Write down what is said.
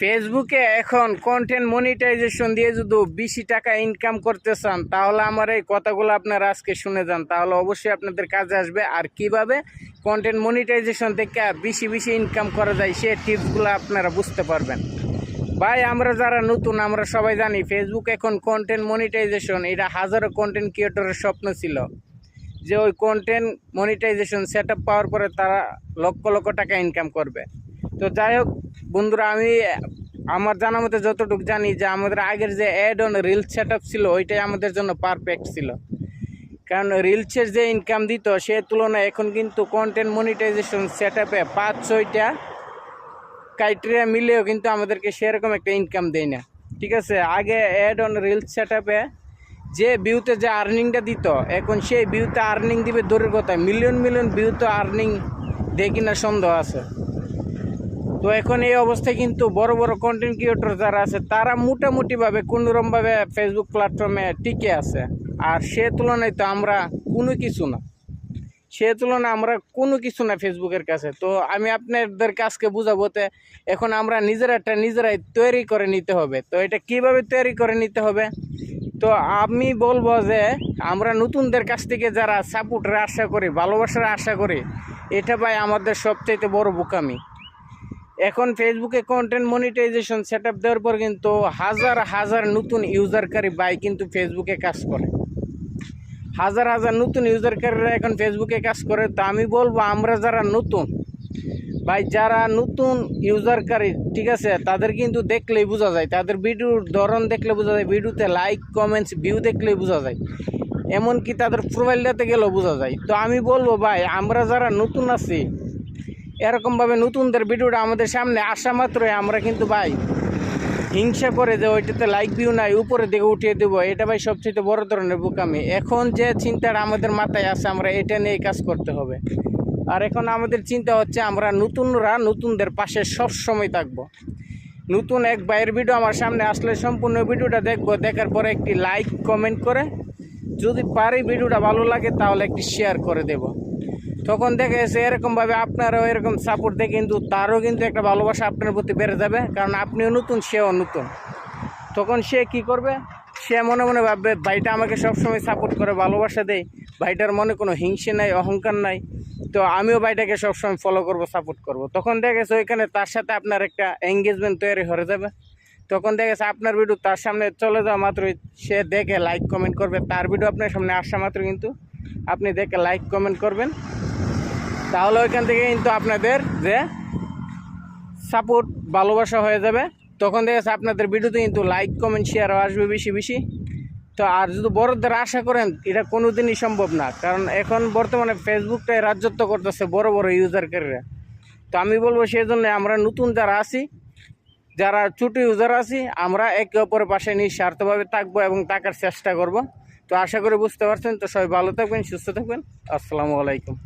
ফেসবুকে এখন content monetization দিয়ে যদি বেশি টাকা ইনকাম করতে চান, তাহলে আমার এই কথাগুলো আপনারা আজকে শুনে যান। তাহলে অবশ্যই আপনাদের কাজে আসবে। আর কীভাবে কন্টেন্ট মনিটাইজেশন থেকে বেশি বেশি ইনকাম করা যায়, সে টিপসগুলো আপনারা বুঝতে পারবেন। ভাই, আমরা যারা নতুন, আমরা সবাই জানি ফেসবুক এখন কন্টেন্ট মনিটাইজেশন এটা হাজারো কন্টেন্ট ক্রিয়েটরের স্বপ্ন ছিল। যে ওই কন্টেন্ট মনিটাইজেশন সেট পাওয়ার পরে তারা লক্ষ লক্ষ টাকা ইনকাম করবে। তো যাই হোক বন্ধুরা, আমি, আমার জানা মতে যতটুকু জানি যে আমাদের আগের যে অ্যাড অন রিল সেট ছিল, ওইটাই আমাদের জন্য পারফেক্ট ছিল। কারণ রিলসের যে ইনকাম দিত, সে তুলনায় এখন কিন্তু কন্টেন্ট মনিটাইজেশন সেট আপে পাঁচ, ছয়টা ক্রাইটেরিয়া মিলেও কিন্তু আমাদেরকে সেরকম একটা ইনকাম দেয় না। ঠিক আছে? আগে অ্যাড অন রিলস সেট আপে যে ভিউতে যে আর্নিংটা দিত, এখন সেই ভিউতে আর্নিং দিবে দূরের কথা। মিলিয়ন মিলিয়ন ভিউতে আর্নিং দেয় কিনা সন্দেহ আছে। তো এখন এই অবস্থায় কিন্তু বড় বড় কন্টেন্ট ক্রিয়েটর যারা আছে, তারা মোটামুটিভাবে কোনোরকমভাবে ফেসবুক প্ল্যাটফর্মে টিকে আছে। আর সে তুলনায় তো আমরা কোনো কিছু না। সে তুলনায় আমরা কোনো কিছু না ফেসবুকের কাছে। তো আমি আপনাদের কাছকে বুঝাবো তে এখন আমরা নিজেরাটা নিজেরাই তৈরি করে নিতে হবে। তো এটা কীভাবে তৈরি করে নিতে হবে? তো আমি বলব যে আমরা নতুনদের কাছ থেকে যারা সাপোর্টের আশা করি, ভালোবাসার আশা করি, এটা ভাই আমাদের সবচাইতে বড় বোকামি। এখন ফেসবুকে কন্টেন্ট মনিটাইজেশন সেট আপ দেওয়ার পর কিন্তু হাজার হাজার নতুন ইউজারকারী ভাই কিন্তু ফেসবুকে কাজ করে। হাজার হাজার নতুন ইউজারকারীরা এখন ফেসবুকে কাজ করে। তো আমি বলব, আমরা যারা নতুন, ভাই, যারা নতুন ইউজারকারী ঠিক আছে, তাদের কিন্তু দেখলেই বোঝা যায়। তাদের ভিডিওর ধরন দেখলে বোঝা যায় ভিডিওতে লাইক কমেন্টস ভিউ দেখলেই বোঝা যায়। এমনকি তাদের প্রোফাইলটাতে গেলেও বোঝা যায়। তো আমি বলব, ভাই, আমরা যারা নতুন আছি এরকমভাবে নতুনদের ভিডিওটা আমাদের সামনে আসা মাত্রই আমরা কিন্তু ভাই হিংসা করে যে ওইটাতে লাইক ভিউ নাই, উপরে দিকে উঠিয়ে দেবো। এটা ভাই সবচেয়ে বড় ধরনের বোকামি। এখন যে চিন্তাটা আমাদের মাথায় আছে, আমরা এটা নিয়ে কাজ করতে হবে। আর এখন আমাদের চিন্তা হচ্ছে, আমরা নতুনরা নতুনদের পাশে সব সময় থাকব। নতুন এক ভাইয়ের ভিডিও আমার সামনে আসলে সম্পূর্ণ ভিডিওটা দেখব। দেখার পরে একটি লাইক কমেন্ট করে যদি পারি ভিডিওটা ভালো লাগে, তাহলে একটি শেয়ার করে দেব। তখন দেখে এসে এরকমভাবে আপনারও এরকম সাপোর্ট দেয় কিন্তু তারও কিন্তু একটা ভালোবাসা আপনার প্রতি বেড়ে যাবে, কারণ আপনিও নতুন, সেও নতুন। তখন সে কি করবে? সে মনে মনে ভাববে, ভাইটা আমাকে সবসময় সাপোর্ট করে, ভালোবাসা দেয়। ভাইটার মনে কোনো হিংসে নাই, অহংকার নাই। তো আমিও ভাইটাকে সবসময় ফলো করব সাপোর্ট করব। তখন দেখেছে ওইখানে তার সাথে আপনার একটা এঙ্গেজমেন্ট তৈরি হয়ে যাবে। তখন দেখেছে আপনার ভিডিও তার সামনে চলে যাওয়া মাত্রই সে দেখে লাইক কমেন্ট করবে। তার ভিডিও আপনার সামনে আসা মাত্র কিন্তু আপনি দেখে লাইক কমেন্ট করবেন। তাহলে ওইখান থেকে কিন্তু আপনাদের যে সাপোর্ট ভালোবাসা হয়ে যাবে। তখন দেখেছে আপনাদের ভিডিওতে কিন্তু লাইক কমেন্ট শেয়ারও আসবে বেশি বেশি। তো আর যদি বড়দের আশা করেন, এটা কোনো দিনই সম্ভব না। কারণ এখন বর্তমানে ফেসবুকটাই রাজত্ব করতেছে বড় বড় ইউজারকারীরা তো আমি বলব সেই জন্য আমরা নতুন যারা আছি, যারা ছোটো ইউজার আছি, আমরা একে অপরের পাশে নিঃস্বার্থভাবে থাকব এবং থাকার চেষ্টা করব। তো আশা করি বুঝতে পারছেন। তো সবাই ভালো থাকবেন সুস্থ থাকবেন। আসসালামু আলাইকুম।